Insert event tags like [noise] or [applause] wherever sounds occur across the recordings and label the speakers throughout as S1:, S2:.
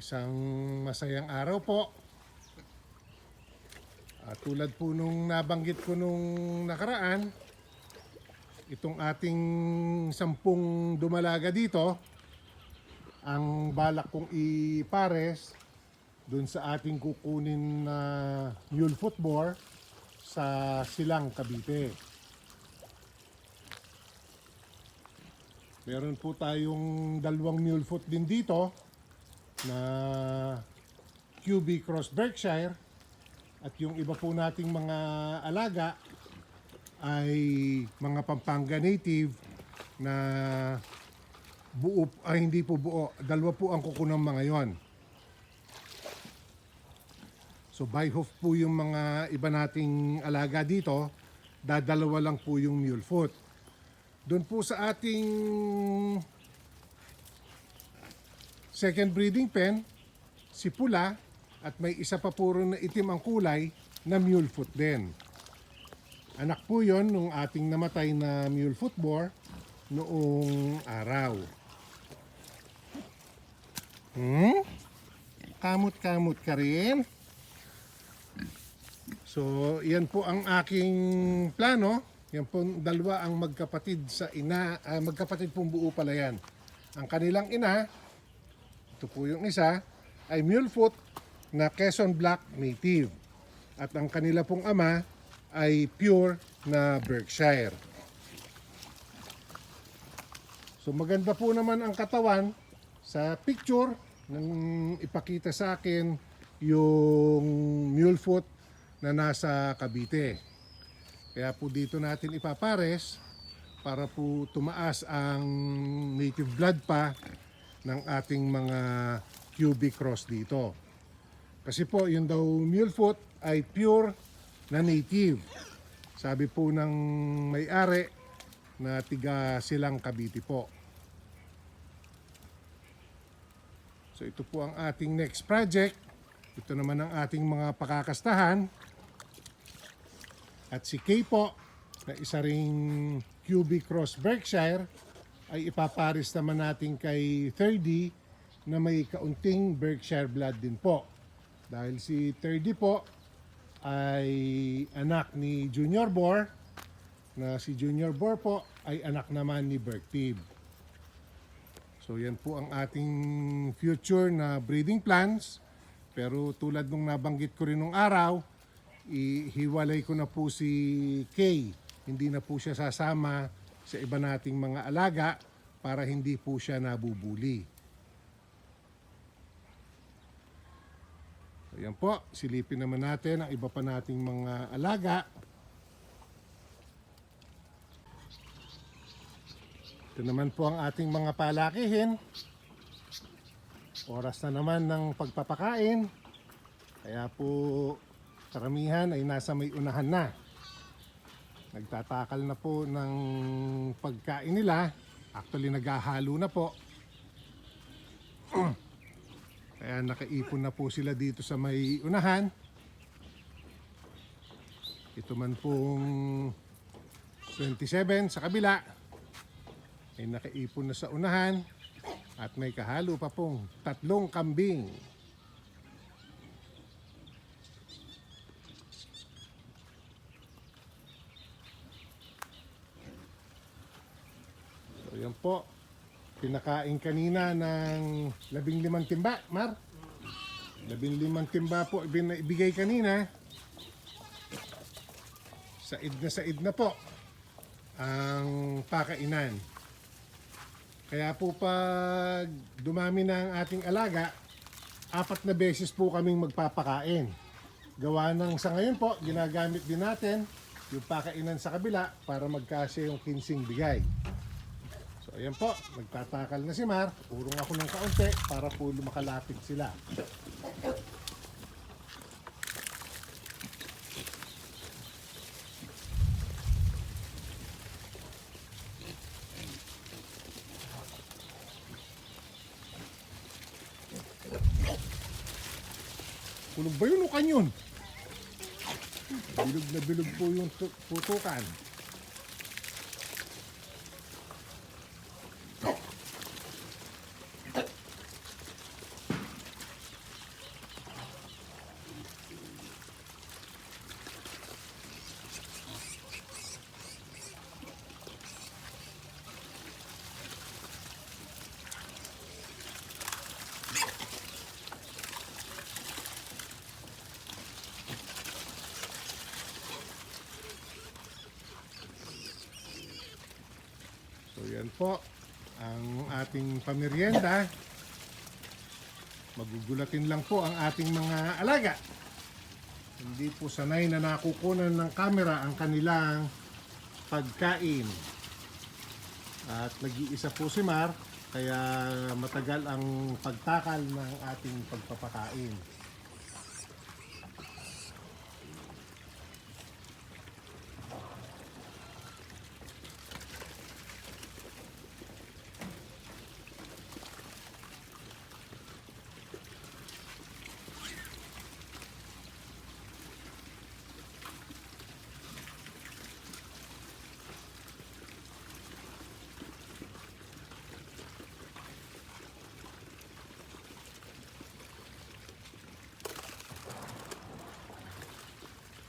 S1: Isang masayang araw po. At tulad po nung nabanggit ko nung nakaraan, itong ating sampung dumalaga dito, ang balak kong ipares dun sa ating kukunin na mule foot sa Silang, Cavite. Meron po tayong dalawang mule foot din dito na QB Cross Berkshire. At yung iba po nating mga alaga ay mga Pampanga native na buo ay hindi po buo. Dalawa po ang kukunang mga yon so by hoof po yung mga iba nating alaga dito dadalawa lang po yung mule foot doon po sa ating second breeding pen si pula at may isa pa puro na itim ang kulay na mule foot din anak po yon nung ating namatay na mule foot boar noong araw Hmm? Kamot-kamot ka rin. So, yan po ang aking plano. Yan po dalawa ang magkapatid sa ina, ah, magkapatid pong buo pala yan. Ang kanilang ina, ito po yung isa, ay Mulefoot na Quezon Black Native. At ang kanila pong ama ay pure na Berkshire. So maganda po naman ang katawan sa picture nang ipakita sa akin yung mule foot na nasa Cavite. Kaya po dito natin ipapares para po tumaas ang native blood pa ng ating mga QB cross dito. Kasi po yung daw mule foot ay pure na native. Sabi po ng may-ari na tiga silang Cavite po. So ito po ang ating next project. Ito naman ang ating mga pakakastahan. At si Kay po, na isa ring QB Cross Berkshire, ay ipaparis naman natin kay 30 na may kaunting Berkshire blood din po. Dahil si 30 po ay anak ni Junior Boar, na si Junior Boar po ay anak naman ni Berktib. So yan po ang ating future na breeding plans. Pero tulad nung nabanggit ko rin nung araw, ihiwalay ko na po si Kay. Hindi na po siya sasama sa iba nating mga alaga para hindi po siya nabubuli. So yan po, silipin naman natin ang iba pa nating mga alaga. Ito naman po ang ating mga palakihin. Oras na naman ng pagpapakain. Kaya po karamihan ay nasa may unahan na. Nagtatakal na po ng pagkain nila. Actually naghahalo na po. [clears throat] Kaya nakaipon na po sila dito sa may unahan. Ito man pong 27 sa kabila ay nakaipon na sa unahan at may kahalo pa pong tatlong kambing. Po, pinakain kanina ng labing limang timba, Mar. Labing limang timba po ibigay kanina. Said na said na po ang pakainan. Kaya po pag dumami na ang ating alaga, apat na beses po kaming magpapakain. Gawa ng sa ngayon po, ginagamit din natin yung pakainan sa kabila para magkasya yung kinsing bigay. So ayan po, nagtatakal na si Mar. Urong ako ng kaunti para po lumakalapit sila. Kulog ba yun o kanyon? Bilog na bilog po yung tu- putukan. So yan po ang ating pamerienda. Magugulatin lang po ang ating mga alaga. Hindi po sanay na nakukunan ng kamera ang kanilang pagkain. At nag-iisa po si Mar, kaya matagal ang pagtakal ng ating pagpapakain.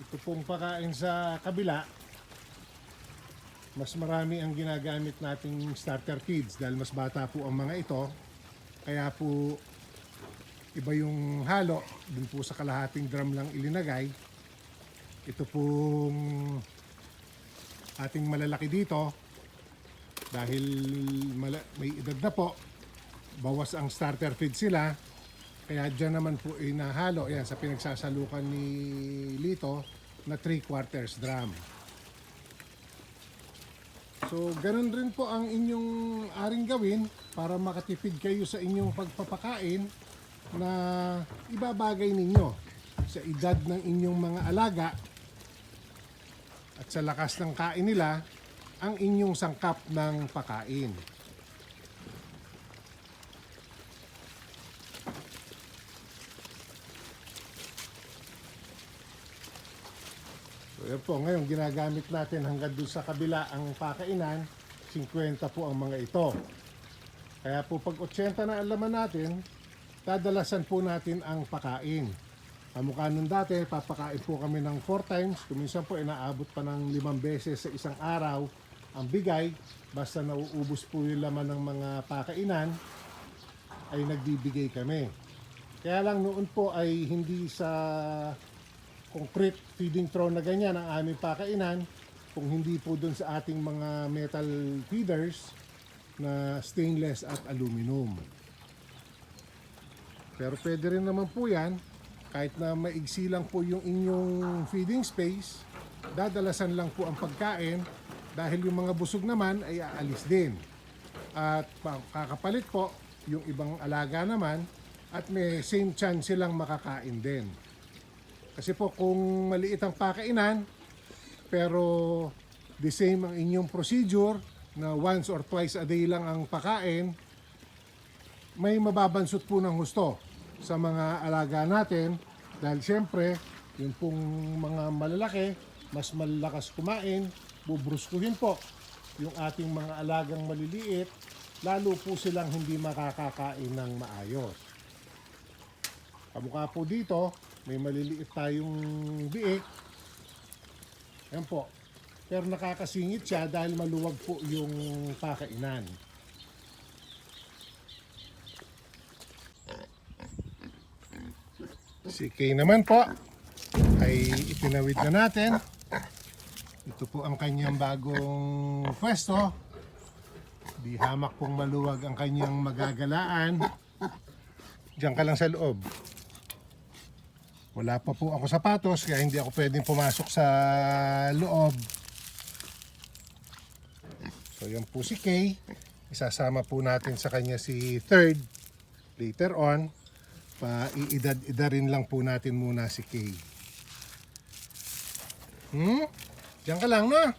S1: Ito pong pakain sa kabila, mas marami ang ginagamit nating starter feeds dahil mas bata po ang mga ito. Kaya po iba yung halo, dun po sa kalahating drum lang ilinagay. Ito pong ating malalaki dito dahil may edad na po, bawas ang starter feed sila. Kaya dyan naman po inahalo yan sa pinagsasalukan ni Lito na 3 quarters drum. So, ganun rin po ang inyong aring gawin para makatipid kayo sa inyong pagpapakain na ibabagay ninyo sa edad ng inyong mga alaga at sa lakas ng kain nila ang inyong sangkap ng pakain. So yan po, ngayon ginagamit natin hanggang doon sa kabila ang pakainan, 50 po ang mga ito. Kaya po pag 80 na ang natin, dadalasan po natin ang pakain. Kamukha nung dati, papakain po kami ng 4 times, kuminsan po inaabot pa ng 5 beses sa isang araw ang bigay, basta nauubos po yung laman ng mga pakainan, ay nagbibigay kami. Kaya lang noon po ay hindi sa concrete feeding trough na ganyan ang aming pakainan kung hindi po doon sa ating mga metal feeders na stainless at aluminum. Pero pwede rin naman po yan kahit na maigsi lang po yung inyong feeding space, dadalasan lang po ang pagkain dahil yung mga busog naman ay aalis din. At pa- kakapalit po yung ibang alaga naman at may same chance silang makakain din. Kasi po kung maliit ang pakainan, pero the same ang inyong procedure na once or twice a day lang ang pakain, may mababansot po ng husto sa mga alaga natin dahil siyempre, yung pong mga malalaki, mas malakas kumain, bubruskuhin po yung ating mga alagang maliliit, lalo po silang hindi makakakain ng maayos. Kamukha po dito, may maliliit tayong biik. Yan po. Pero nakakasingit siya dahil maluwag po yung pakainan. Si Kay naman po ay itinawid na natin. Ito po ang kanyang bagong pwesto. Di hamak pong maluwag ang kanyang magagalaan. Diyan ka lang sa loob. Wala pa po ako sapatos kaya hindi ako pwedeng pumasok sa loob. So yan po si Kay. Isasama po natin sa kanya si Third later on. Pa-iidad-idarin lang po natin muna si Kay. Hmm? Diyan ka lang na.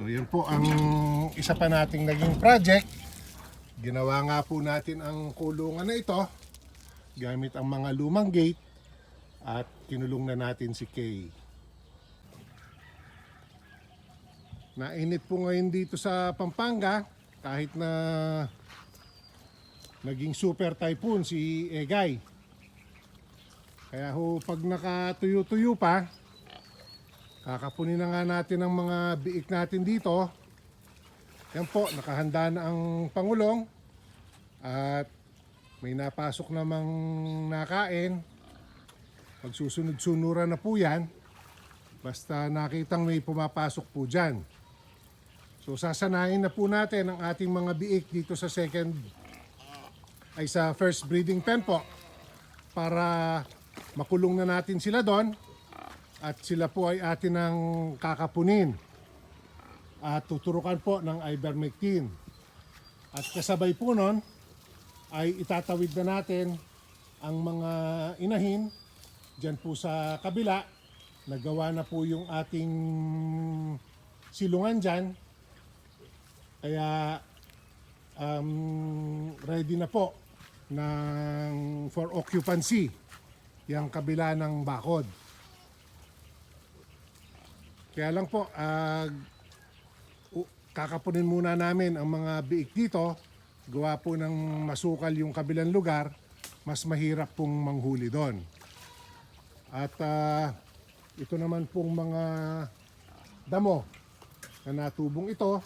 S1: So yan po ang isa pa nating naging project. Ginawa nga po natin ang kulungan na ito gamit ang mga lumang gate at kinulong na natin si Kay. Nainit po ngayon dito sa Pampanga kahit na naging super typhoon si Egay. Kaya ho pag nakatuyo-tuyo pa, kakapunin na nga natin ang mga biik natin dito. Yan po, nakahanda na ang Pangulong at may napasok namang nakain. Magsusunod-sunuran na po yan. Basta nakitang may pumapasok po dyan. So sasanayin na po natin ang ating mga biik dito sa second ay sa first breeding pen po para makulong na natin sila doon at sila po ay atin ang kakapunin at tuturukan po ng ivermectin. At kasabay po nun ay itatawid na natin ang mga inahin dyan po sa kabila. Nagawa na po yung ating silungan dyan. Kaya um, ready na po ng for occupancy yung kabila ng bakod. Kaya lang po, ah, u- kakapunin muna namin ang mga biik dito. Gawa po ng masukal yung kabilang lugar, mas mahirap pong manghuli doon. At ah, ito naman pong mga damo na natubong ito,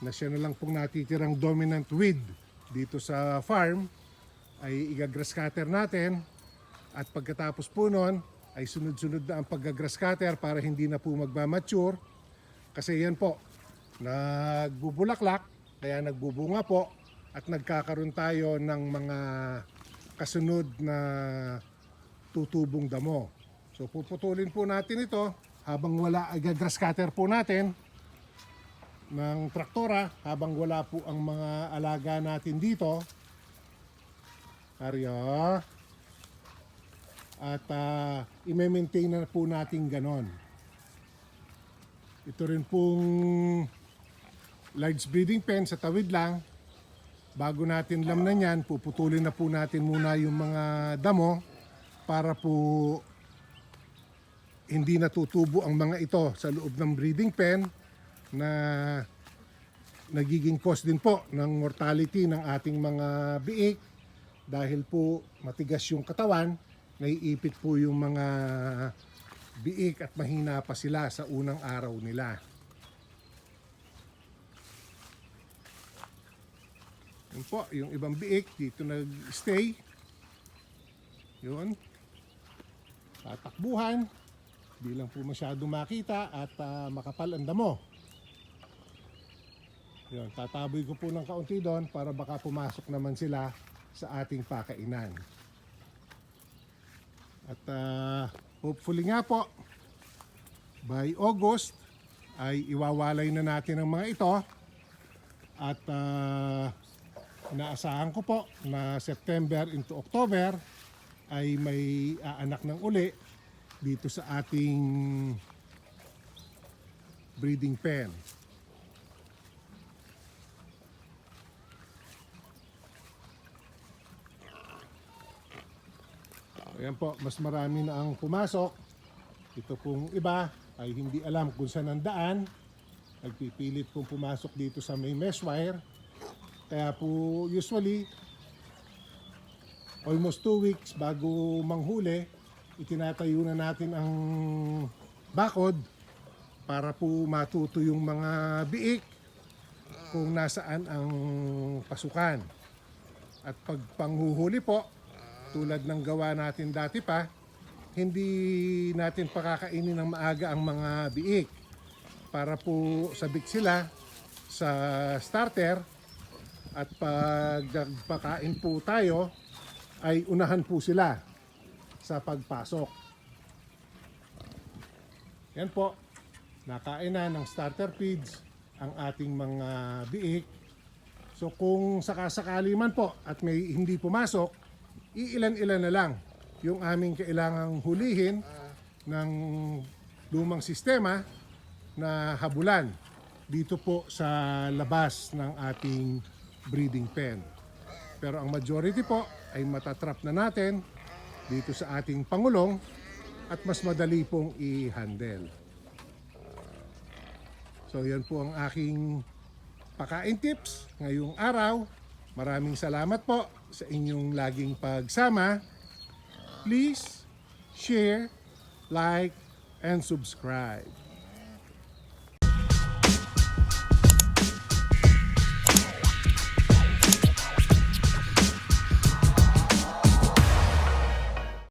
S1: na siya na lang pong natitirang dominant weed dito sa farm, ay igagrass cutter natin. At pagkatapos po nun, ay sunod-sunod na ang paggagrass cutter para hindi na po magmamature. Kasi yan po, nagbubulaklak, kaya nagbubunga po at nagkakaroon tayo ng mga kasunod na tutubong damo. So puputulin po natin ito habang wala igagrass cutter po natin ng traktora habang wala po ang mga alaga natin dito. Aryo. At uh, i-maintain na po natin ganon. Ito rin pong large breeding pen sa tawid lang. Bago natin lamnan yan, puputulin na po natin muna yung mga damo para po hindi natutubo ang mga ito sa loob ng breeding pen na nagiging cause din po ng mortality ng ating mga biik dahil po matigas yung katawan, naiipit po yung mga biik at mahina pa sila sa unang araw nila. Yun po, yung ibang biik dito nag-stay. Yun. Tatakbuhan. Di lang po masyado makita at ah, makapal ang damo. Yun, tataboy ko po ng kaunti doon para baka pumasok naman sila sa ating pakainan. At ah, hopefully nga po, by August, ay iwawalay na natin ang mga ito. At ah, inaasahan ko po na September into October ay may aanak ng uli dito sa ating breeding pen. Ayan po, mas marami na ang pumasok. Ito pong iba ay hindi alam kung saan ang daan. Nagpipilit pong pumasok dito sa may mesh wire. Kaya po usually, almost two weeks bago manghuli, itinatayo na natin ang bakod para po matuto yung mga biik kung nasaan ang pasukan. At pag panghuhuli po, tulad ng gawa natin dati pa, hindi natin pakakainin ng maaga ang mga biik para po sabik sila sa starter at pag pakain po tayo ay unahan po sila sa pagpasok. Yan po, nakain na ng starter feeds ang ating mga biik. So kung sakasakali man po at may hindi pumasok, iilan-ilan na lang yung aming kailangang hulihin ng lumang sistema na habulan dito po sa labas ng ating breeding pen. Pero ang majority po ay matatrap na natin dito sa ating Pangulong at mas madali pong i-handle. So yan po ang aking pakain tips ngayong araw. Maraming salamat po sa inyong laging pagsama. Please share, like, and subscribe.